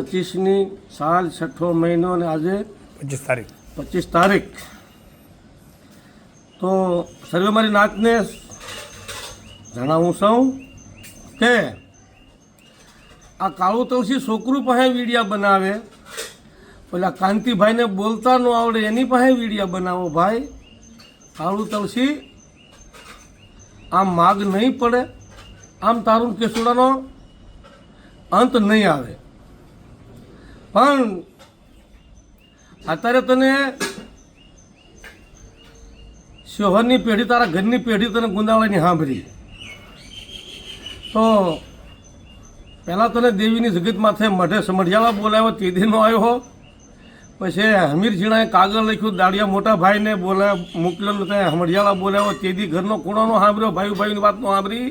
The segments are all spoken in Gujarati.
પચીસની સાલ છઠ્ઠો મહિનો અને આજે પચીસ તારીખ. પચીસ તારીખ. તો સર્વે મારી નાતને જણાવું સૌ કે આ કાળું તુલસી છોકરું પાસે વીડિયા બનાવે. પેલા કાંતિભાઈને બોલતા ન આવડે એની પાસે વીડિયા બનાવો ભાઈ. કાળું તવસી આમ માગ નહીં પડે. આમ તારું કેસુડાનો અંત નહીં આવે. પણ અત્યારે તને શહેરની પેઢી, તારા ઘરની પેઢી તને ગુંદાવાની સાંભળી. તો પહેલાં તને દેવીની જગત માથે મઢે સમઢિયાળા બોલાવ્યો, તે દિનો આવ્યો પછી હમીર ઝીણાએ કાગળ લખ્યું, દાડિયા મોટા ભાઈને બોલાવ્યા મોકલેલું ત્યાં સમઢિયાળા બોલાવ્યો, તે દી ઘરનો ખૂણાનો સાંભળ્યો ભાઈ ભાઈની વાતનો સાંભળી.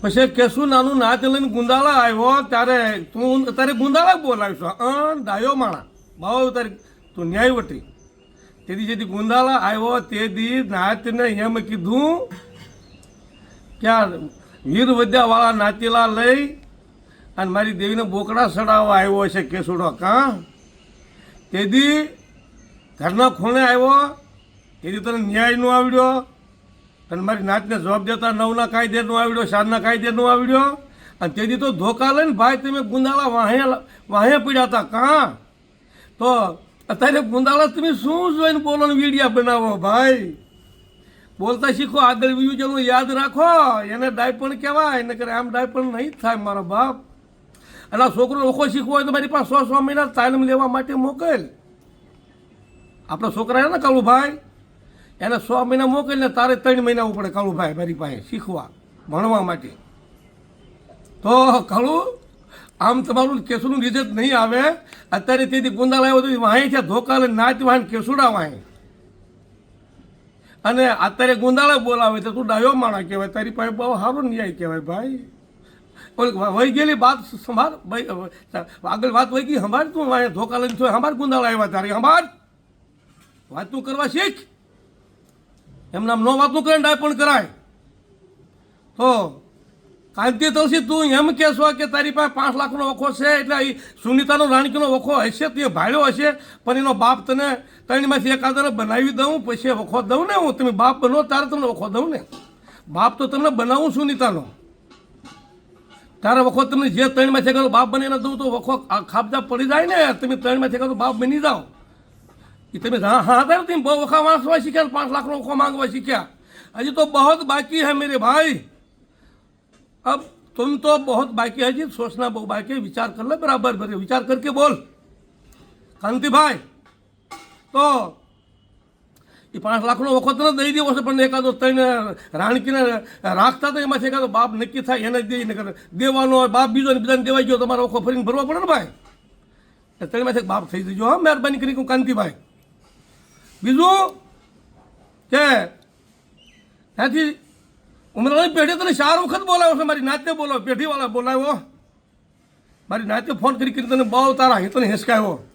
પછી કેશું નાનું નાચ લઈને ગુંદાળા આવ્યો, ત્યારે તું તારે ગુંદાળા બોલાવીશ. અન ડાયો માણા. બાવો તારી તું ન્યાયવટી તેથી જેથી ગુંદાળા આવ્યો તે દી નાચને એમ કીધું ક્યાં વીર વધ્યાવાળા નાચેલા લઈ અને મારી દેવીને બોકડા સડાવવા આવ્યો છે કેસુડો કાં તે દી ઘરના ખૂણે આવ્યો. તેથી તને ન્યાય નો આવડ્યો. અને મારી નાતને જવાબ દેતા નવના કાયદેનો આવડ્યો સાંજના કાયદેનો આવડ્યો? અને તેથી તો ધોકા લઈને ભાઈ તમે ગુંદાળા વાહે વાહે પીડ્યા હતા, કાં? તો અત્યારે ગુંદાળા તમે શું જોઈને બોલો વીડિયા બનાવો ભાઈ? બોલતા શીખો આગળ વિયુજનું યાદ રાખો. એને ડાયપણ કહેવાય, એને કરે આમ ડાયપણ નહીં થાય મારો બાપ. અને આ છોકરો ઓખો શીખવો હોય તો મારી પાસે સો સો મહિના તાલીમ લેવા માટે મોકલ. આપણા છોકરા ને કાળુભાઈ એને સો મહિના મોકલીને તારે ત્રણ મહિના ઉપડે કાળુભાઈ મારી પાસે શીખવા, ભણવા માટે. તો કાળુ, આમ તમારું કેસુનું રિઝલ્ટ નહીં આવે. અત્યારે તેથી ગુંદા આવ્યો તો વાંહે છે ધોકા નાચ વાહન કેસુડા વાહે. અને અત્યારે ગુંદાળા બોલાવે તો તું ડાયો માણા કહેવાય, તારી પાસે બહુ સારો ન્યાય કહેવાય ભાઈ. વહી ગયેલી વાત સંભાળ આગળ વાત વહી ગઈ હમાર તું ધોકા લઈને છો સંભાળ ગુંદાળા આવ્યા તારી, સંભાળ. વાત તું કરવા શીખ. એમના નો વાતનું કરે ડાય પણ કરાય. તો કાંતિ તુલસી તું એમ કહેશો કે તારી પાસે પાંચ લાખનો વખો છે, એટલે એ સુનિતાનો રાણકીનો વખો હશે, તે ભાડ્યો હશે, પણ એનો બાપ તને ત્રણમાંથી એકાદને બનાવી દઉં, પછી વખો દઉં ને હું. તમે બાપ બનો ત્યારે તમને વખો દઉં ને. બાપ તો તમને બનાવું સુનિતાનો. ત્યારે વખો તમને જે ત્રણમાંથી એકાદો બાપ બનીને દઉં તો વખો ખાબજા પડી જાય ને. તમે ત્રણમાંથી એકાદો બાપ બની જાઓ. એ તમે હા હા હતા તમે બહુ વખા વાંચવા શીખ્યા પાંચ લાખનો વખો માંગવા શીખ્યા હજી તો બહુ બાકી है मेरे भाई अब तुम तो बहुत बाकी है जी सोचना बहुत बाकी है विचार कर ले बराबर बराबर विचार करके बोल કાંતિ ભાઈ તો એ પાંચ લાખનો વખત ન દઈ દેવો છે પણ એકાદો ત્રણ રાણકીને રાખતા તો એમાંથી એકાદો બાપ નક્કી થાય એને દઈ ને કરે દેવાનો હોય બાપ બીજો ને બીજાને દેવાઈ ગયો તમારો વખો ફરીને ભરવા પડે ને ભાઈ એ ત્રણમાંથી એક બાપ થઈ જજો હા મહેરબાની કરી કાંતિભાઈ બીજું? કે ત્યાંથી ઉમરાની પેઢી તને ચાર વખત બોલાવ્યો છે, મારી નાતે બોલાવ્યો, પેઢીવાળા બોલાવ્યો. મારી નાતે ફોન કરી કરી તને બહુ તારા હિતને હિસકાયો